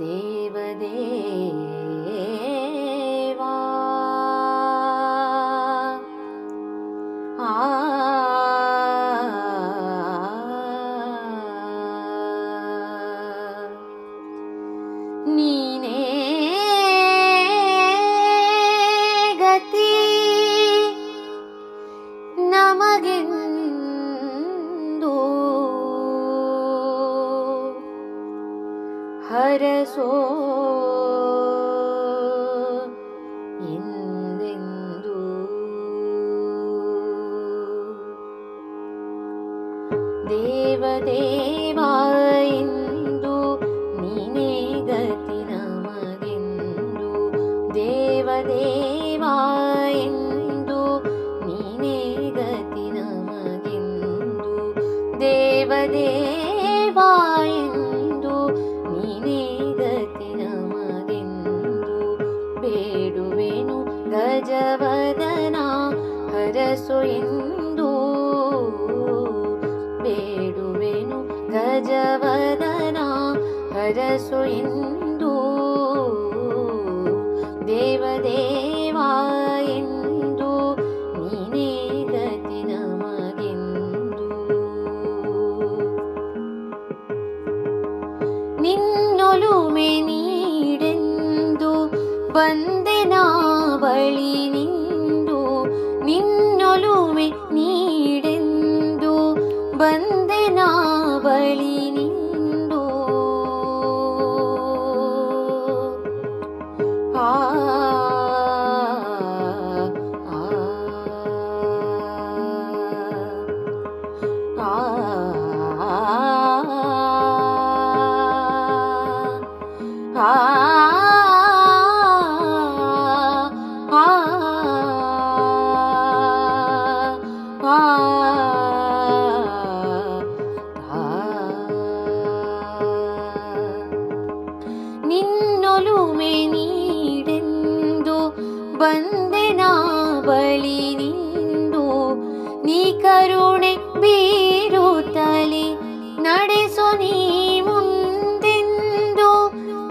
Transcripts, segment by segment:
தேவதே so ದೇವ ದೇವದೇವ ಇಂದು ನೀನೇ ಗತಿ ನಮಗೆಂದು ದೇವ ಇಂದು ನೀನೇ ಗತಿ ನಮಗೆಂದು ದೇವ ಎಂದು वेणुवेणु गजवदना हरसु इन्दो देवदेवा ಒಲುಮೆ ನೀಡೆಂದು ಬಂದೆನ ಬಳಿ ನಿಂದು ನೀ ಕರುಣೆ ಬೀರುತ್ತಲಿ ನಡೆಸು ನೀ ಮುಂದೆಂದು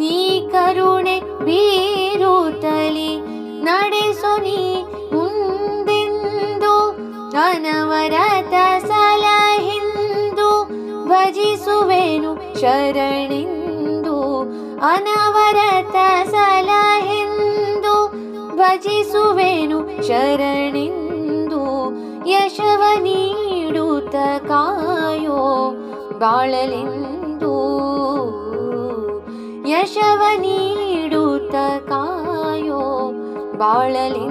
ನೀ ಕರುಣೆ ಬೀರುತ್ತಲಿ ನಡೆಸು ನೀ ಮುಂದೆಂದು ಅನವರತ ಸಲಹಿಂದು ಭಜಿಸುವೆನು ಶರಣಿಂದು अनवरत सलहिन्दु भजि सुवेणु शरणिन्दु यशवनीडुत कायो कायो बाळलिन्दु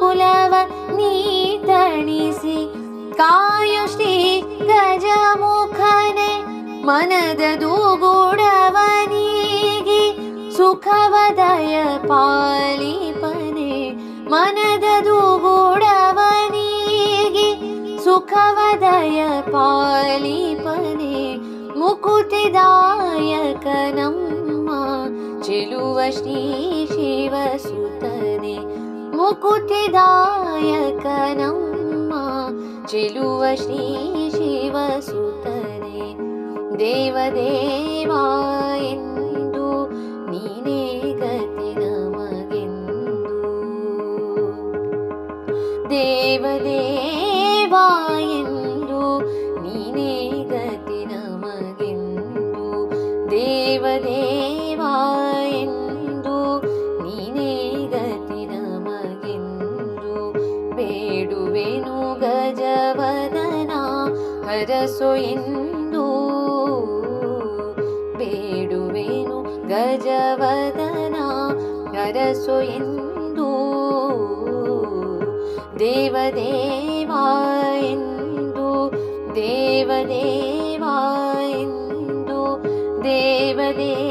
ಕುಲವ ನೀ ತಣಿಸಿ ಕಾಯು ಶ್ರೀ ಗಜಮುಖನೆ ಮನದದು ಗುಡವನಿಗೆ, ಸುಖವದಯ ಪಾಲಿಪನೆ ಮನದದು ಗುಡವನಿಗೆ, ಸುಖವದಯ ಪಾಲಿಪನೆ ಮುಕುತಿದಾಯಕನಮ್ಮ ಚೆಲುವ ಶ್ರೀ ಶಿವಸುತನೆ कुयकनम् चिलुव श्री शिवसुतरे देवदेव नीने नमगिन्दु देवदेवायन्दु नीने गतिनमगिन्दु देवदेव अरसो इ बेडुवेणु गजवदना करसोन्द देव देवदेव देवदेव